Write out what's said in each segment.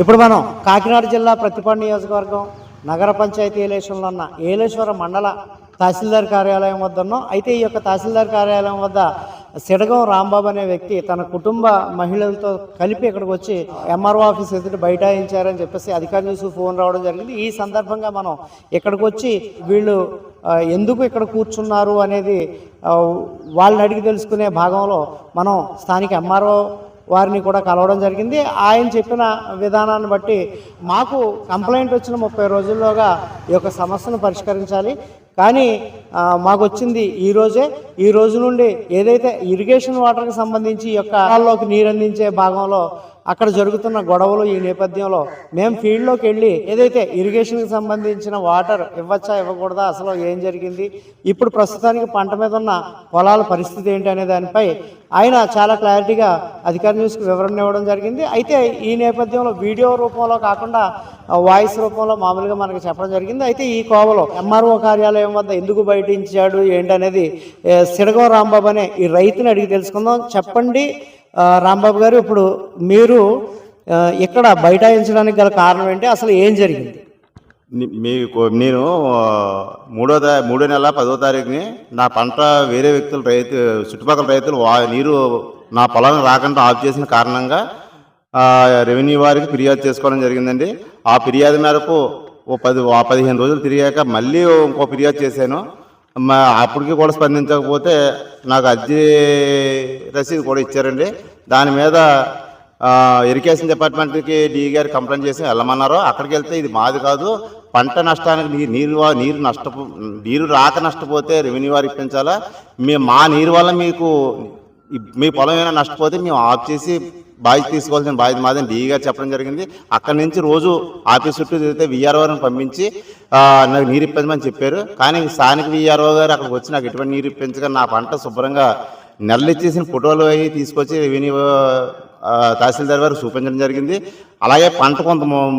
ఇప్పుడు మనం కాకినాడ జిల్లా ప్రతిపాడు నియోజకవర్గం నగర పంచాయతీ ఏలేశ్వరంలో ఉన్న ఏలేశ్వర మండల తహసీల్దార్ కార్యాలయం వద్ద ఉన్నాం. అయితే ఈ యొక్క తహసీల్దార్ కార్యాలయం వద్ద సిడగం రాంబాబు అనే వ్యక్తి తన కుటుంబ మహిళలతో కలిపి ఇక్కడికి వచ్చి ఎంఆర్ఓ ఆఫీస్ ఎదుటి బైఠాయించారని చెప్పేసి అధికారి న్యూస్ ఫోన్ రావడం జరిగింది. ఈ సందర్భంగా మనం ఇక్కడికి వచ్చి వీళ్ళు ఎందుకు ఇక్కడ కూర్చున్నారు అనేది వాళ్ళని అడిగి తెలుసుకునే భాగంలో మనం స్థానిక ఎంఆర్ఓ వారిని కూడా కలవడం జరిగింది. ఆయన చెప్పిన విధానాన్ని బట్టి మాకు కంప్లైంట్ వచ్చిన ముప్పై రోజుల్లోగా ఈ యొక్క సమస్యను పరిష్కరించాలి. కానీ మాకు వచ్చింది ఈరోజే ఈ రోజు నుండి ఏదైతే ఇరిగేషన్ వాటర్కి సంబంధించి ఈ యొక్క కాలంలోకి నీరు అందించే భాగంలో అక్కడ జరుగుతున్న గొడవలు ఈ నేపథ్యంలో మేము ఫీల్డ్లోకి వెళ్ళి ఏదైతే ఇరిగేషన్కి సంబంధించిన వాటర్ ఇవ్వచ్చా ఇవ్వకూడదా అసలు ఏం జరిగింది ఇప్పుడు ప్రస్తుతానికి పంట మీద ఉన్న పొలాల పరిస్థితి ఏంటి అనే దానిపై ఆయన చాలా క్లారిటీగా అధికారి న్యూస్కి వివరణ ఇవ్వడం జరిగింది. అయితే ఈ నేపథ్యంలో వీడియో రూపంలో కాకుండా వాయిస్ రూపంలో మామూలుగా మనకి చెప్పడం జరిగింది. అయితే ఈ కోవలో ఎంఆర్ఓ కార్యాలయం వద్ద ఎందుకు బయటించాడు ఏంటనేది ఏ, సిడగం రాంబాబు అనే ఈ రైతుని అడిగి తెలుసుకుందాం. చెప్పండి రాంబాబు గారు ఇప్పుడు మీరు ఇక్కడ బైఠాయించడానికి గల కారణం ఏంటి? అసలు ఏం జరిగింది? మీ మీకు నేను మూడో తా మూడో నెల పదో తారీఖుని నా పంట వేరే వ్యక్తులు రైతు చుట్టుపక్కల రైతులు వా నీరు నా పొలాన్ని రాకుండా ఆఫ్ చేసిన కారణంగా రెవెన్యూ వారికి ఫిర్యాదు చేసుకోవడం జరిగిందండి. ఆ ఫిర్యాదు మేరకు ఓ పది పదిహేను రోజులు తిరిగాక మళ్ళీ ఇంకో ఫిర్యాదు చేశాను. మా అప్పటికి కూడా స్పందించకపోతే నాకు అర్జీ రసీదు కూడా ఇచ్చారండి. దాని మీద ఇరిగేషన్ డిపార్ట్మెంట్కి డీ గారు కంప్లైంట్ చేసి వెళ్ళమన్నారు. అక్కడికి వెళ్తే ఇది మాది కాదు. పంట నష్టానికి నీరు నీరు నీరు నష్టపో నీరు రాక నష్టపోతే రెవెన్యూ వారు ఇప్పించాలా? మేము మా నీరు వల్ల మీకు మీ పొలం ఏమైనా నష్టపోతే మేము ఆఫ్ చేసి బాధ్యత తీసుకోవాల్సిన బాధ్యత మాదని డి గారు చెప్పడం జరిగింది. అక్కడి నుంచి రోజు ఆఫీస్ చుట్టూ తిరిగితే విఆర్ఓ పంపించి నాకు నీరు ఇప్పించమని చెప్పారు. కానీ స్థానిక విఆర్ఓ గారు అక్కడికి వచ్చి నాకు ఎటువంటి నీరు ఇప్పించగా నా పంట శుభ్రంగా నెలలు ఫోటోలు అవి తీసుకొచ్చి రెవెన్యూ తహసీల్దార్ గారు చూపించడం జరిగింది. అలాగే పంట కొంత మొ-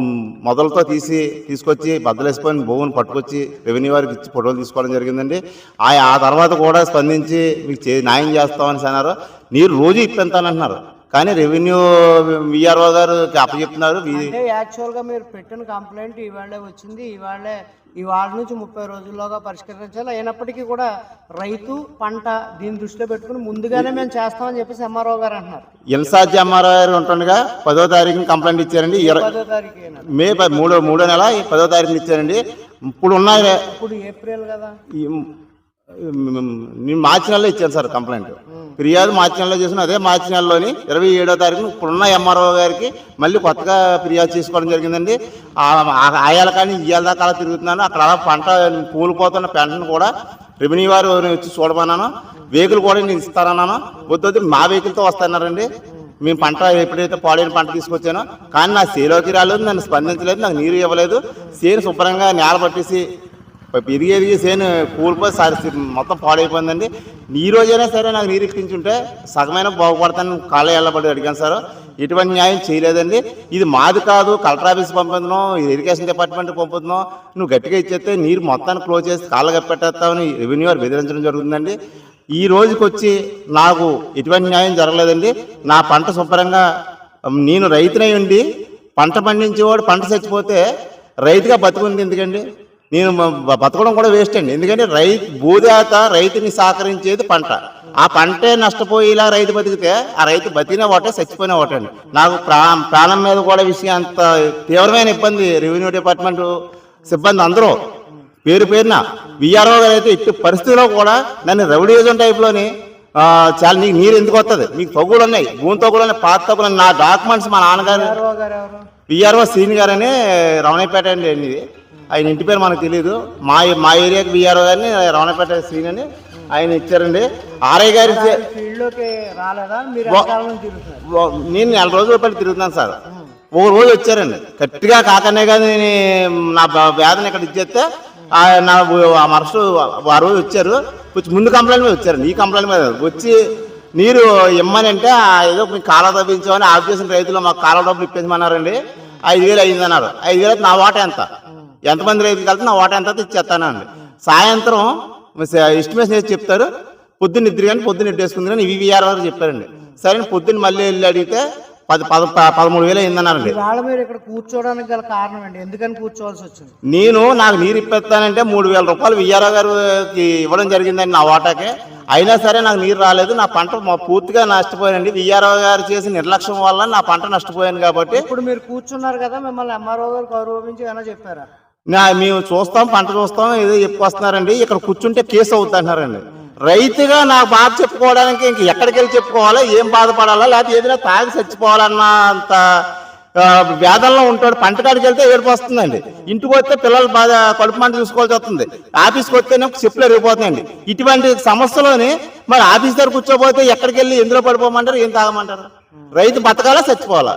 మొదలతో తీసి తీసుకొచ్చి బద్దలేసుకొని భూమిని పట్టుకొచ్చి రెవెన్యూ వారికి ఇచ్చి ఫోటోలు తీసుకోవడం జరిగిందండి. ఆ తర్వాత కూడా స్పందించి మీకు చే న్యాయం చేస్తామని అన్నారు. నీరు రోజు ఇప్పించానంటున్నారు కానీ రెవెన్యూ విఆర్ఓ గారు అప్పచెప్తున్నారు. అంటే యాక్చువల్గా మీరు పెట్టిన కంప్లైంట్ ఇవాళే వచ్చింది. ఇవాళే ఇవాళ నుంచి ముప్పై రోజుల్లోగా పరిష్కరించాలి. అయినప్పటికీ కూడా రైతు పంట దీన్ని దృష్టిలో పెట్టుకుని ముందుగానే మేము చేస్తామని చెప్పేసి ఎంఆర్ఓ గారు అంటున్నారు. ఇన్సార్జ్ ఎంఆర్ఓ గారు ఉంటుండగా పదో తారీఖున కంప్లైంట్ ఇచ్చారండి. పదో తారీఖు. మే మూడో మూడో నెల ఈ పదో తారీఖున ఇచ్చారండి. ఇప్పుడు ఉన్నాయి. ఇప్పుడు ఏప్రిల్ కదా. మేము నేను మార్చి నెలలో ఇచ్చాను సార్ కంప్లైంట్ ఫిర్యాదు మార్చి నెలలో చేసిన అదే మార్చి నెలలోని ఇరవై ఏడో తారీఖున ఇప్పుడున్న ఎంఆర్ఓ గారికి మళ్ళీ కొత్తగా ఫిర్యాదు చేసుకోవడం జరిగిందండి. ఆయాల కానీ ఇయ్యాల దాకా అలా తిరుగుతున్నాను. అక్కడ అలా పంట కూలిపోతున్న పెన్షన్ కూడా రెవెన్యూ వారు వచ్చి చూడమన్నాను. వెహికల్ కూడా నేను ఇస్తానన్నాను. వద్దొద్దు మా వెహికల్తో వస్తున్నారండి మేము పంట ఎప్పుడైతే పాడైన పంట తీసుకొచ్చానో కానీ నా సేలోకి రాలేదు నన్ను స్పందించలేదు నాకు నీరు ఇవ్వలేదు. సేను శుభ్రంగా నేల పట్టేసి ఎరిగి ఎరిగి సేను కూలిపోయి సారి మొత్తం పాడైపోయిందండి. ఈ రోజైనా సరే నాకు నీరు ఇప్పించుంటే సగమైన బాగుపడతాను కాళ్ళ వెళ్ళబడి అడిగాను సార్. ఎటువంటి న్యాయం చేయలేదండి. ఇది మాది కాదు కలెక్టర్ ఆఫీస్ పంపుతున్నాం ఇరిగేషన్ డిపార్ట్మెంట్ పంపుతున్నాం నువ్వు గట్టిగా ఇచ్చేస్తే నీరు మొత్తాన్ని క్లోజ్ చేసి కాళ్ళ కప్పెట్టేస్తామని రెవెన్యూ వారు బెదిరించడం జరుగుతుందండి. ఈ రోజుకి వచ్చి నాకు ఎటువంటి న్యాయం జరగలేదండి. నా పంట శుభ్రంగా నేను రైతునై ఉండి పంట పండించేవాడు పంట చచ్చిపోతే రైతుగా బతుకుంది ఎందుకండి? నేను బతకడం కూడా వేస్ట్ అండి. ఎందుకంటే రైతు భూదాత రైతుని సహకరించేది పంట. ఆ పంటే నష్టపోయేలా రైతు బతికితే ఆ రైతు బతికిన ఒకటే చచ్చిపోయిన అండి. నాకు ప్రా ప్రాణం మీద కూడా విషయం అంత తీవ్రమైన ఇబ్బంది రెవెన్యూ డిపార్ట్మెంట్ సిబ్బంది అందరూ. పేరు పేరున విఆర్ఓ గారు అయితే ఇట్టి పరిస్థితిలో కూడా నన్ను రౌడీజం టైప్లోని చాలా నీకు నీరు ఎందుకు వస్తుంది మీకు తగ్గులు ఉన్నాయి. భూమి తగ్గులు ఉన్నాయి. పాత తగ్గులు ఉన్నాయి. నా డాక్యుమెంట్స్ మా నాన్నగారు విఆర్ఓ శ్రీని గారు అని రమణపేట అండి అండి ఇది ఆయన ఇంటి పేరు మనకు తెలియదు మా మా ఏరియాకి విఆర్ఓ గారిని రమణపేట శ్రీని అని ఆయన ఇచ్చారండి. ఆర్ఐ గారి నేను నెల రోజుల పాటు తిరుగుతున్నాను సార్. ఒక రోజు వచ్చారండి. గట్టిగా కాకనే కానీ నా వ్యాధిని ఇక్కడ ఇచ్చేస్తే నా ఆ మరుసు ఆ రోజు వచ్చారు. కొంచెం ముందు కంప్లైంట్ మీద వచ్చారండి. ఈ కంప్లైంట్ మీద వచ్చి నీరు ఇమ్మని అంటే ఏదో మీకు కాలువ తప్పించామని ఆఫ్ చేసిన రైతులు మాకు కాలువ డబ్బులు ఇప్పించమన్నారండి. ఐదు వేలు అయిందన్నారు. ఐదు వేలు నా వాట ఎంత? ఎంతమంది రైతులు కలిసి నా వాట ఎంత ఇచ్చేస్తానండి సాయంత్రం ఎస్టిమేషన్ వేసి చెప్తారు పొద్దున్న నిద్ర కానీ పొద్దున్న ఇట్టేసుకుంది కానీ వివిఆర్ వారు చెప్పారండి. సరే పొద్దున్న మళ్ళీ వెళ్ళి అడిగితే పది పద పదమూడు వేలు అయిందన్నారండి. ఇవాళ మీరు ఇక్కడ కూర్చోవడానికి గల కారణం ఏంటి? ఎందుకని కూర్చోవాల్సి వచ్చింది? నేను నాకు నీరు ఇప్పిస్తానంటే మూడు వేల రూపాయలు విఆర్ఓ గారికి ఇవ్వడం జరిగిందండి నా వాటాకి. అయినా సరే నాకు నీరు రాలేదు నా పంట పూర్తిగా నష్టపోయానండి. విఆర్ఓ గారు చేసిన నిర్లక్ష్యం వల్ల నా పంట నష్టపోయాను కాబట్టి ఇప్పుడు మీరు కూర్చున్నారు కదా మిమ్మల్ని ఎంఆర్ఓ గారు గౌరవించి ఏమైనా చెప్పారా? మేము చూస్తాం పంట చూస్తాం ఏదో చెప్పుకొస్తున్నారండి. ఇక్కడ కూర్చుంటే కేసు అవుతున్నారండి రైతుగా నా బాధ చెప్పుకోవడానికి ఇంక ఎక్కడికి వెళ్ళి చెప్పుకోవాలా? ఏం బాధపడాలా? లేకపోతే ఏదైనా తాగి చచ్చిపోవాలన్న అంత వేదనలో ఉంటాడు. పంట కాడికి వెళ్తే ఏడుపు వస్తుందండి. ఇంటికి వస్తే పిల్లలు బాధ కడుపు మంట చూసుకోవాల్సి వస్తుంది. ఆఫీస్కి వస్తేనే చెప్పులు ఎరిగిపోతుందండి ఇటువంటి సమస్యలోని మరి ఆఫీస్ దగ్గర కూర్చోపోతే ఎక్కడికి వెళ్ళి ఎందులో పడిపోమంటారు? ఏం తాగమంటారు? రైతు బతకాలా చచ్చిపోవాలా?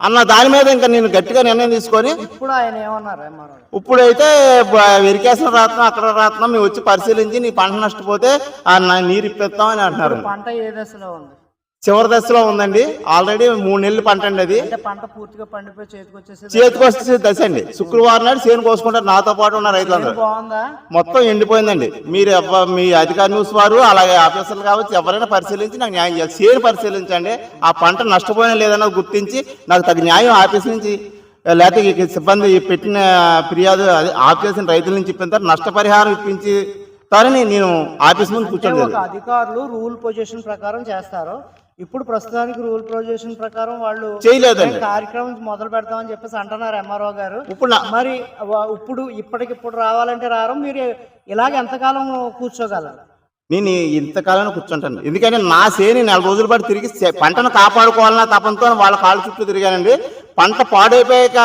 అన్న దాని మీద ఇంకా నేను గట్టిగా నిర్ణయం తీసుకొని ఇప్పుడు ఆయన ఏమన్నారు ఇప్పుడైతే వెరికేసిన రాత్రం అక్కడ రాత్రం మేము వచ్చి పరిశీలించి నీ పంట నష్టపోతే నీరు ఇప్పిస్తాం అని అంటున్నారు పంట ఏ దశలో ఉంది? చివరి దశలో ఉందండి. ఆల్రెడీ మూడు నెలలు పంట అండి అది. పంట పూర్తిగా పండిపోయి చేతికి వచ్చేసి చేతికి వస్తే దశ అండి. శుక్రవారం నాడు చేను కోసుకుంటారు. నాతో పాటు ఉన్న రైతులందరూ మొత్తం ఎండిపోయిందండి. మీరు మీ అధికార న్యూస్ వారు అలాగే ఆఫీసర్లు కావచ్చు ఎవరైనా పరిశీలించి నాకు న్యాయం చేయాలి. చేను పరిశీలించండి. ఆ పంట నష్టపోయిన లేదన్నది గుర్తించి నాకు తగిన న్యాయం ఆఫీస్ నుంచి లేకపోతే సిబ్బంది పెట్టిన ఫిర్యాదు చేసిన రైతుల నుంచి ఇప్పించారు నష్టపరిహారం ఇప్పించి తారని నేను ఆఫీస్ ముందు ఒక అధికారులు రూల్ పొజిషన్ ప్రకారం చేస్తారు. ఇప్పుడు ప్రస్తుతానికి రూల్ పొజిషన్ ప్రకారం వాళ్ళు చేయలేదండి. "మేము కార్యక్రమం మొదలు పెడతామని చెప్పేసి అంటున్నారు ఎంఆర్ఓ గారు. ఇప్పుడు మరి ఇప్పుడు ఇప్పటికిప్పుడు రావాలంటే రారు మీరు ఇలాగ ఎంతకాలం కూర్చోగలరు? నేను ఇంతకాలం కూర్చుంటాను. ఎందుకంటే నా సేని నెల రోజుల పాటు తిరిగి పంటను కాపాడుకోవాలన్న తపంతో వాళ్ళ కాళ్ళ చుట్టూ తిరిగానండి. పంట పాడైపోయాక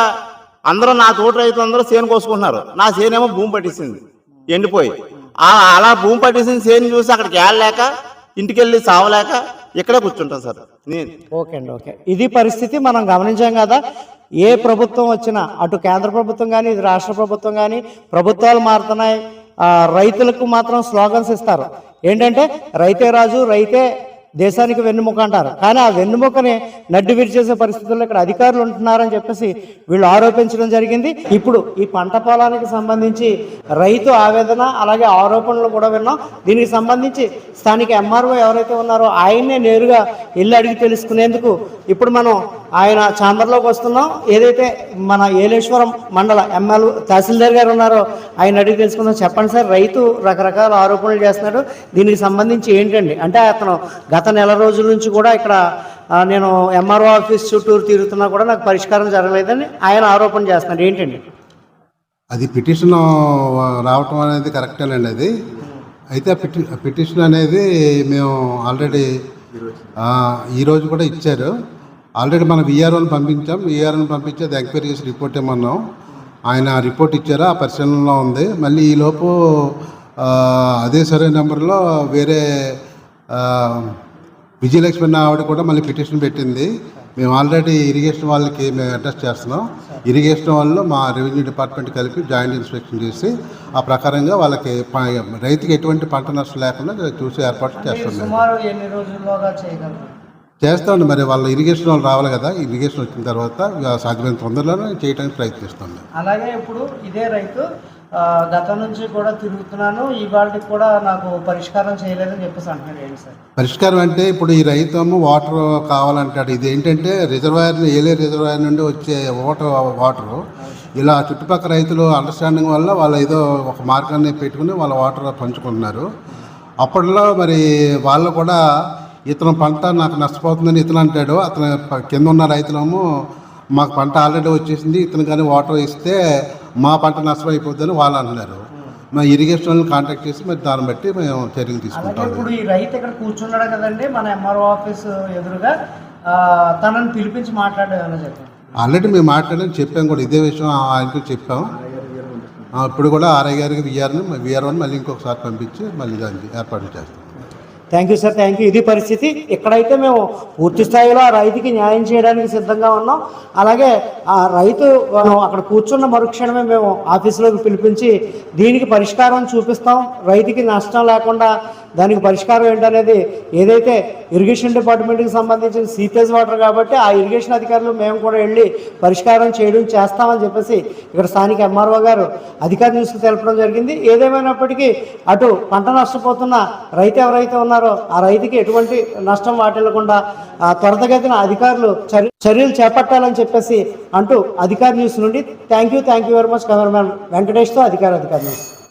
అందరూ నా తోటి రైతులు అందరూ సేను కోసుకుంటున్నారు. నా సేనేమో భూమి పట్టేసింది ఎండిపోయి. అలా భూమి పట్టేసిన సేను చూసి అక్కడికి వెళ్ళలేక ఇంటికి వెళ్ళి సావలేక ఇక్కడే కూర్చుంటాం సార్. నేను. ఓకే అండి ఓకే. ఇది పరిస్థితి మనం గమనించాం కదా. ఏ ప్రభుత్వం వచ్చినా అటు కేంద్ర ప్రభుత్వం కానీ ఇది రాష్ట్ర ప్రభుత్వం కానీ ప్రభుత్వాలు మారుతున్నాయి. రైతులకు మాత్రం స్లోగన్స్ ఇస్తారు. ఏంటంటే రైతే రాజు రైతే దేశానికి వెన్నుముక అంటారు. కానీ ఆ వెన్నుముకని నడ్డి విరిచేసే పరిస్థితుల్లో ఇక్కడ అధికారులు ఉంటున్నారని చెప్పేసి వీళ్ళు ఆరోపించడం జరిగింది. ఇప్పుడు ఈ పంట పొలానికి సంబంధించి రైతు ఆవేదన అలాగే ఆరోపణలు కూడా విన్నాం. దీనికి సంబంధించి స్థానిక ఎంఆర్ఓ ఎవరైతే ఉన్నారో ఆయన్నే నేరుగా వెళ్ళి అడిగి తెలుసుకునేందుకు ఇప్పుడు మనం ఆయన ఛాంబర్లోకి వస్తున్నాం. ఏదైతే మన ఏలేశ్వరం మండల ఎమ్మెల్యే తహసీల్దార్ గారు ఉన్నారో ఆయన అడిగి తెలుసుకుందాం. చెప్పండి సార్ రైతు రకరకాల ఆరోపణలు చేస్తున్నాడు. దీనికి సంబంధించి ఏంటండి? అంటే అతను గత గత నెల రోజుల నుంచి కూడా ఇక్కడ నేను ఎంఆర్ఓ ఆఫీస్ చుట్టూరు తిరుగుతున్నా కూడా నాకు పరిష్కారం జరగలేదని ఆయన ఆరోపణ చేస్తున్నారు. ఏంటండి? అది పిటిషన్ రావటం అనేది కరెక్టేనండి అది. అయితే పిటి పిటిషన్ అనేది మేము ఆల్రెడీ ఈరోజు కూడా ఇచ్చారు. ఆల్రెడీ మనం విఆర్ఓని పంపించాం. విఆర్ఓని పంపించి అది ఎంక్వైరీ చేసి రిపోర్ట్ ఇమ్మన్నాం. ఆయన రిపోర్ట్ ఇచ్చారు. ఆ పరిశీలనలో ఉంది. మళ్ళీ ఈలోపు అదే సర్వే నెంబర్లో వేరే విజయలక్ష్మి అన్న ఆవిడ కూడా మళ్ళీ పిటిషన్ పెట్టింది. మేము ఆల్రెడీ ఇరిగేషన్ వాళ్ళకి మేము అడ్రస్ చేస్తున్నాం. ఇరిగేషన్ వాళ్ళు మా రెవెన్యూ డిపార్ట్మెంట్ కలిపి జాయింట్ ఇన్స్పెక్షన్ చేసి ఆ ప్రకారంగా వాళ్ళకి రైతుకి ఎటువంటి పంట నష్టం లేకుండా చూసి ఏర్పాటు చేస్తాం మేము సుమారు ఎన్ని రోజుల్లోగా చేయగలరు? చేస్తామండి మరి వాళ్ళ ఇరిగేషన్ వాళ్ళు రావాలి కదా ఇరిగేషన్ వచ్చిన తర్వాత సాధ్యమైన తొందరలోనే చేయడానికి ప్రయత్నిస్తాం అలాగే ఇప్పుడు ఇదే రైతు గతం నుంచి కూడా తిరుగుతున్నాను. ఇవాళకి కూడా నాకు పరిష్కారం చేయలేదని చెప్పేసి అంటున్నాడు ఏంటి సార్? పరిష్కారం అంటే ఇప్పుడు ఈ రైతు వాటర్ కావాలంటాడు. ఇది ఏంటంటే రిజర్వాయర్ ఏలే రిజర్వాయర్ నుండి వచ్చే వాటర్ వాటర్ ఇలా చుట్టుపక్కల రైతులు అండర్స్టాండింగ్ వల్ల వాళ్ళు ఏదో ఒక మార్గాన్ని పెట్టుకుని వాళ్ళ వాటర్ పంచుకుంటున్నారు. అప్పట్లో మరి వాళ్ళు కూడా ఇతను పంట నాకు నష్టపోతుందని ఇతను అంటాడు. అతను కింద ఉన్న రైతులేమో మాకు పంట ఆల్రెడీ వచ్చేసింది. ఇతను కానీ వాటర్ ఇస్తే మా పంట నష్టమైపోతుందని వాళ్ళు అంటున్నారు మా ఇరిగేషన్ వాళ్ళని కాంటాక్ట్ చేసి మరి దాన్ని బట్టి మేము చర్యలు తీసుకుంటాం. ఇప్పుడు ఈ రైతు ఇక్కడ కూర్చున్నాడు కదండి మన ఎంఆర్ఓ ఆఫీస్ ఎదురుగా తనని పిలిపించి మాట్లాడే ఏమైనా చెప్పండి? ఆల్రెడీ మేము మాట్లాడని చెప్పాం కూడా ఇదే విషయం ఆయనకు చెప్పాం. ఇప్పుడు కూడా ఆర్ఐ గారికి విఆర్ని విఆర్ఓని మళ్ళీ ఇంకొకసారి పంపించి మళ్ళీ దానికి ఏర్పాటు చేస్తాం. Thank you sir thank you ఇది పరిస్థితి. ఇక్కడైతే మేము పూర్తి స్థాయిలో ఆ రైతుకి న్యాయం చేయడానికి సిద్ధంగా ఉన్నాం. అలాగే ఆ రైతు అక్కడ కూర్చున్న మరుక్షణమే మేము ఆఫీసులోకి పిలిపించి దీనికి పరిష్కారం చూపిస్తాం. రైతుకి నష్టం లేకుండా దానికి పరిష్కారం ఏంటనేది ఏదైతే ఇరిగేషన్ డిపార్ట్మెంట్కి సంబంధించిన సీపేజ్ వాటర్ కాబట్టి ఆ ఇరిగేషన్ అధికారులు మేము కూడా వెళ్ళి పరిష్కారం చేయడం చేస్తామని చెప్పేసి ఇక్కడ స్థానిక ఎంఆర్ఓ గారు అధికారి న్యూస్కి తెలపడం జరిగింది. ఏదేమైనప్పటికీ అటు పంట నష్టపోతున్న రైతు ఎవరైతే ఉన్నారో ఆ రైతుకి ఎటువంటి నష్టం వాటిల్లకుండా ఆ, అధికారులు చర్యలు చేపట్టాలని చెప్పేసి అంటూ అధికారి న్యూస్ నుండి thank you thank you very much cameraman వెంకటేష్తో అధికార అధికారి న్యూస్.